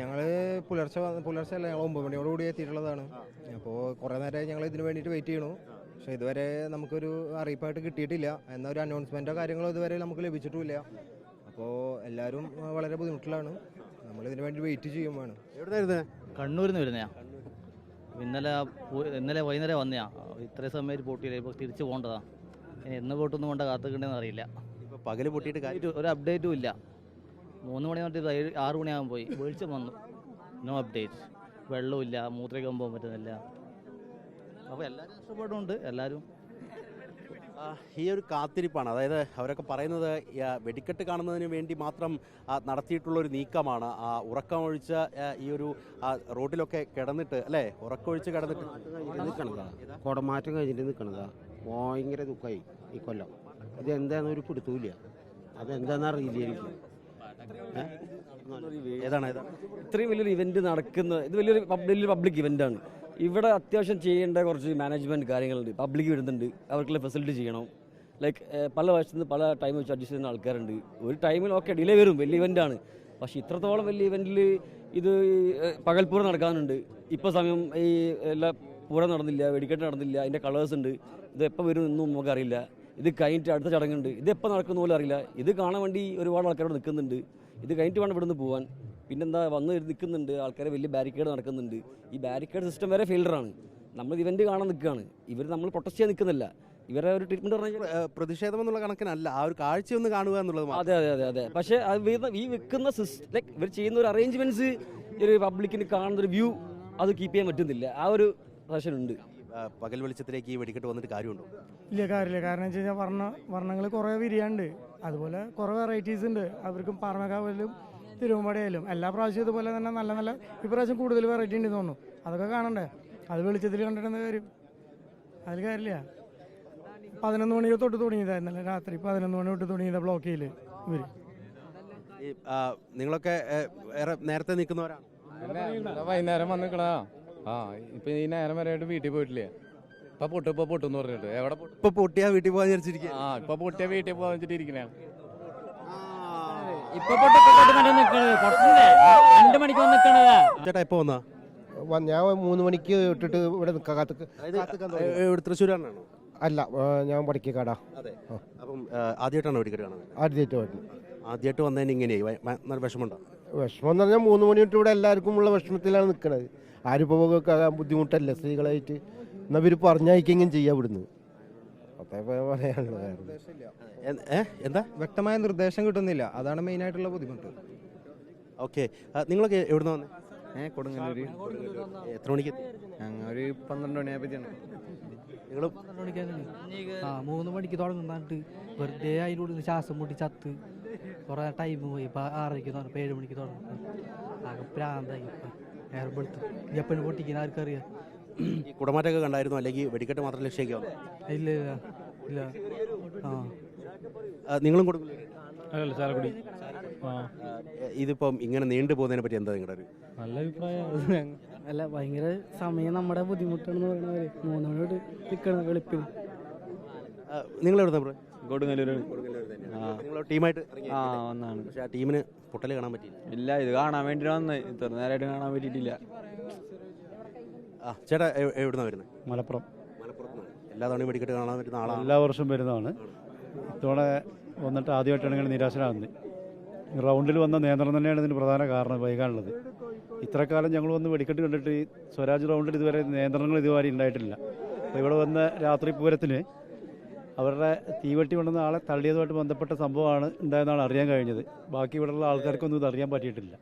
ഞങ്ങൾ പുലർച്ചെ വന്ന് പുലർച്ചെ അല്ല ഞങ്ങൾ ഒമ്പത് മണിയോട് കൂടി എത്തിയിട്ടുള്ളതാണ്. അപ്പോൾ കുറേ നേരമായി ഞങ്ങൾ ഇതിന് വേണ്ടിയിട്ട് വെയിറ്റ് ചെയ്യണു. പക്ഷേ ഇതുവരെ നമുക്കൊരു അറിയിപ്പായിട്ട് കിട്ടിയിട്ടില്ല. എന്നാൽ ഒരു അനൗൺസ്മെന്റോ കാര്യങ്ങളോ ഇതുവരെ നമുക്ക് ലഭിച്ചിട്ടുമില്ല. അപ്പോൾ എല്ലാവരും വളരെ ബുദ്ധിമുട്ടിലാണ്. നമ്മൾ ഇതിന് വേണ്ടി വെയിറ്റ് ചെയ്യും വേണം. എവിടുന്നായിരുന്നു? കണ്ണൂരിൽ നിന്ന് വരുന്നയാ. ഇന്നലെ ഇന്നലെ വൈകുന്നേരം വന്നയാ. ഇത്രയും സമയത്ത് പോട്ടിയില്ല? ഇപ്പോൾ തിരിച്ചു പോകേണ്ടതാ. ഇനി എന്ന് പോട്ടൊന്നും കൊണ്ട് കാത്തുക്കണ്ടെന്ന് അറിയില്ല. ഇപ്പോൾ പകൽ പൊട്ടിയിട്ട് കാര്യം ഒരു അപ്ഡേറ്റും ഇല്ല. മൂന്ന് മണി തൊട്ട് ഏഴ് ആറ് മണിയാകുമ്പോൾ പോയി. വെളിച്ചം വന്നു. നോ അപ്ഡേറ്റ് വെള്ളമില്ല മൂത്രയ്ക്കാൻ പോകാൻ പറ്റുന്നില്ല. അപ്പോൾ എല്ലാവരും ഇഷ്ടപ്പെടുന്നുണ്ട് എല്ലാവരും ഈ ഒരു കാത്തിരിപ്പാണ്. അതായത് അവരൊക്കെ പറയുന്നത് വെടിക്കെട്ട് കാണുന്നതിന് വേണ്ടി മാത്രം നടത്തിയിട്ടുള്ള ഒരു നീക്കമാണ്. ആ, ഉറക്കമൊഴിച്ച ഈ ഒരു റോഡിലൊക്കെ കിടന്നിട്ട് അല്ലേ? ഉറക്കമൊഴിച്ച് കിടന്നിട്ട് നിൽക്കണതാ? കുടമാറ്റം കഴിഞ്ഞിട്ട് നിൽക്കണതാ. ഭയങ്കര ദുഃഖമായി ഈ കൊല്ലം. ഇത് എന്താണെന്ന് ഒരു പിടുത്തൂല്ല അതെന്താണെന്ന് അറിയില്ല എനിക്ക്? ഏതാണ് ഏതാണ് ഇത്രയും വലിയൊരു ഇവന്റ് നടക്കുന്ന ഇത് വലിയൊരു വലിയൊരു പബ്ലിക് ഇവന്റ് ആണ്. ഇവിടെ അത്യാവശ്യം ചെയ്യേണ്ട കുറച്ച് മാനേജ്മെന്റ് കാര്യങ്ങളുണ്ട്. പബ്ലിക് വരുന്നുണ്ട്. അവർക്കുള്ള ഫെസിലിറ്റി ചെയ്യണം. ലൈക്ക് പല വശത്തു നിന്ന് പല ടൈം വെച്ച് അഡ്ജസ്റ്റ് ചെയ്യുന്ന ആൾക്കാരുണ്ട്. ഒരു ടൈമിൽ ഓക്കെ ഡിലേ വരും. വലിയ ഇവന്റ് ആണ്. പക്ഷേ ഇത്രത്തോളം വലിയ ഇവന്റിൽ ഇത് പകൽപ്പൂരം നടക്കാനുണ്ട്. ഇപ്പോൾ സമയം ഈ എല്ലാ പൂരം നടന്നില്ല വെടിക്കെട്ട് നടന്നില്ല അതിന്റെ കളേഴ്സ് ഉണ്ട്. ഇത് എപ്പോൾ വരും എന്നും നമുക്കറിയില്ല. ഇത് കഴിഞ്ഞിട്ട് അടുത്ത ചടങ്ങുണ്ട്. ഇത് എപ്പോൾ നടക്കുന്ന പോലും അറിയില്ല. ഇത് കാണാൻ വേണ്ടി ഒരുപാട് ആൾക്കാരോട് നിൽക്കുന്നുണ്ട്. ഇത് കഴിഞ്ഞിട്ട് വേണം ഇവിടുന്ന് പോകാൻ പിന്നെന്താ വന്ന് നിൽക്കുന്നുണ്ട്. ആൾക്കാരെ വലിയ ബാരിക്കേഡ് നടക്കുന്നുണ്ട്. ഈ ബാരിക്കേഡ് സിസ്റ്റം വരെ ഫെയിലറാണ് നമ്മൾ ഇവന്റ് കാണാൻ നിൽക്കുകയാണ്. ഇവർ നമ്മൾ പ്രൊട്ടസ്റ്റ് ചെയ്യാൻ നിൽക്കുന്നില്ല. ഇവരെ ഒരു ട്രീറ്റ്മെന്റ് പറഞ്ഞാൽ പ്രതിഷേധം എന്നുള്ള കണക്കിനല്ല. ആ ഒരു കാഴ്ച ഒന്ന് കാണുക എന്നുള്ളത്. അതെ അതെ അതെ അതെ. പക്ഷേ ഈ വെക്കുന്ന ലൈക്ക് ഇവർ ചെയ്യുന്ന ഒരു അറേഞ്ച്മെന്റ്സ് ഒരു പബ്ലിക്കിന് കാണുന്ന ഒരു വ്യൂ അത് കീപ്പ് ചെയ്യാൻ പറ്റുന്നില്ല. ആ ഒരു പ്രശ്നം ഉണ്ട്. ആ, പകൽ വെളിച്ചത്തിലേക്ക് ഈ വെടിക്കെട്ട് വന്നിട്ട് കാര്യമുണ്ടോ? ഇല്ല കാര്യമില്ല. കാരണം വെച്ച് കഴിഞ്ഞാൽ വർണ വർണങ്ങൾ കുറേ വിരിയാണ്ട്. അതുപോലെ കുറേ വെറൈറ്റീസ് ഉണ്ട്. അവർക്കും പാർമകാവലും തിരുവമ്പാടിയായാലും. എല്ലാ പ്രാവശ്യവും ഇതുപോലെ തന്നെ നല്ല നല്ല ഇപ്രാവശ്യം കൂടുതൽ വെറൈറ്റി ഉണ്ട് തോന്നുന്നു. അതൊക്കെ കാണണ്ടേ? അത് വെളിച്ചത്തിൽ കണ്ടിട്ട് കാര്യം? അതിൽ കാര്യമില്ല. പതിനൊന്ന് മണി തൊട്ട് തുടങ്ങിയതായിരുന്നല്ലേ? രാത്രി പതിനൊന്ന് മണി തൊട്ട് തുടങ്ങിയതാ ബ്ലോക്ക് ചെയ്യൽ ഇവർ. ഈ നിങ്ങളൊക്കെ ഏറെ നേരത്തെ നിൽക്കുന്നവരാണ്? വൈകുന്നേരം വന്ന് നിക്കണതാ. ആ ഇപ്പൊ ഈ നേരം വരെയായിട്ട് വീട്ടിൽ പോയിട്ടില്ലേ? ഇപ്പൊ പൊട്ടു ഇപ്പൊ പൊട്ടെന്ന് പറഞ്ഞിട്ട്. എവിടെ പൊട്ടു? ഇപ്പൊ പൊട്ടിയാ വീട്ടിൽ പോകാൻ വിചാരിച്ചിരിക്കുക ആ ഇപ്പൊ പൊട്ടിയ വീട്ടിൽ പോകാൻ വെച്ചിട്ട് ഇരിക്കണേ ഇപ്പൊ പൊട്ടൊക്കെ പൊട്ടുന്നുണ്ട് നിക്കണത്? പൊട്ടണ്ടേ രണ്ട് മണിക്ക് വന്ന് നിക്കണതാ. ചേട്ടാ വന്നാ? ഞാൻ മൂന്ന് മണിക്ക് ഇട്ടിട്ട് ഇവിടെ നിൽക്കാം കാത്ത് ഇവിടെ തൃശ്ശൂരാണോ അല്ല ഞാൻ പഠിക്കുക അതെ. അപ്പം ആദ്യമായിട്ടാണ് ആദ്യമായിട്ടാണോ വെടിക്കെട്ട് കാണുന്നത്? ആദ്യമായിട്ട് വരുന്നു ആദ്യമായിട്ട് വന്നതിന് ഇങ്ങനെയായി. വ- മ- നല്ല വിഷമമുണ്ടോ? വിഷമം എന്ന് പറഞ്ഞാൽ മൂന്ന് മണി തൊട്ട് ഇവിടെ എല്ലാവർക്കും ഉള്ള വിഷമത്തിലാണ് നിൽക്കുന്നത് ആരിപ്പോകൊക്കെ ആകാൻ ബുദ്ധിമുട്ടല്ല സ്ത്രീകളായിട്ട്. എന്നാൽ ഇവർ പറഞ്ഞയക്കെങ്കിലും ചെയ്യാം ഇവിടുന്ന്. എന്താ? വ്യക്തമായ നിർദ്ദേശം കിട്ടുന്നില്ല. അതാണ് മെയിൻ ആയിട്ടുള്ള ബുദ്ധിമുട്ട്. ഓക്കെ. നിങ്ങളൊക്കെ എവിടുന്ന് വന്നേ? ഏ കൊടുങ്ങല്ലൂര്. എത്ര മണിക്ക് ഞങ്ങൾ ഒരു പന്ത്രണ്ട് മണിയായപ്പോഴാണ് നിങ്ങൾ ആ മൂന്ന് മണിക്ക് തുടങ്ങുന്നുണ്ട് വെറുതെ അതിലൂടെ ശ്വാസം മുട്ടി ചത്ത്. കുറെ ടൈം പോയി. ഇപ്പൊ ആറരയ്ക്ക് തുടങ്ങും ഏഴ് മണിക്ക് തുടങ്ങും ആകെ പ്രാന്തായി ഇപ്പൊ. നേരം വെളുത്ത് എപ്പോഴും പൊട്ടിക്കുന്ന ആർക്കറിയാം ഈ കുടമാറ്റമൊക്കെ കണ്ടായിരുന്നു? അല്ലെങ്കിൽ വെടിക്കെട്ട് മാത്രം ലക്ഷ്യം ഇല്ല ഇല്ല. ഇല്ല. ആ. നിങ്ങളും കൊടുക്കില്ല? അല്ലല്ല ചാലക്കുടി. ആ. ഇതിപ്പം ഇങ്ങനെ നീണ്ടു പോകുന്നതിനെ പറ്റി എന്താ നിങ്ങളുടെ ഒരു നല്ല അഭിപ്രായം. അല്ല ഭയങ്കര സമയം നമ്മുടെ ബുദ്ധിമുട്ടാണെന്ന് പറയണവര് മൂന്ന് മണിയോട് നിക്കണം വെളുപ്പിന്. നിങ്ങൾ ബ്രോ? കൊടുങ്ങല്ലൂരാണ്. നിങ്ങൾ ടീമായിട്ട് ആ വന്നാണ് പക്ഷെ ആ ടീമിന് പൊട്ടൽ കാണാൻ പറ്റിയില്ല. ഇല്ല ഇത് കാണാൻ വേണ്ടി വന്ന്. ഇത്ര നേരമായിട്ട് കാണാൻ പറ്റിയിട്ടില്ല. ആ ചേട്ടാ എ- എവിടുന്നാ വരുന്നത് മലപ്പുറം. മലപ്പുറത്ത് എല്ലാ തവണയും വെടിക്കെട്ട് കാണാൻ പറ്റുന്ന ആളാണ്? എല്ലാ വർഷവും വരുന്നതാണ്. ഇത്തവണ വന്നിട്ട് ആദ്യമായിട്ടാണ് ഇങ്ങനെ നിരാശനാകുന്നത്. റൗണ്ടിൽ വന്ന നിയന്ത്രണം തന്നെയാണ് ഇതിന് പ്രധാന കാരണം വൈകാനുള്ളത്. ഇത്രക്കാലം ഞങ്ങൾ വന്ന് വെടിക്കെട്ട് കണ്ടിട്ട് ഈ സ്വരാജ് റൗണ്ടിൽ ഇതുവരെ നിയന്ത്രണങ്ങൾ ഇതുവരെ ഉണ്ടായിട്ടില്ല. അപ്പോൾ ഇവിടെ വന്ന രാത്രി പൂരത്തിന് അവരുടെ തീവട്ടി കൊണ്ടുവന്ന ആളെ തള്ളിയതുമായിട്ട് ബന്ധപ്പെട്ട സംഭവമാണ് ഉണ്ടായെന്നാണ് അറിയാൻ കഴിഞ്ഞത്. ബാക്കി ഇവിടെയുള്ള ആൾക്കാർക്കൊന്നും ഇത് അറിയാൻ പറ്റിയിട്ടില്ല.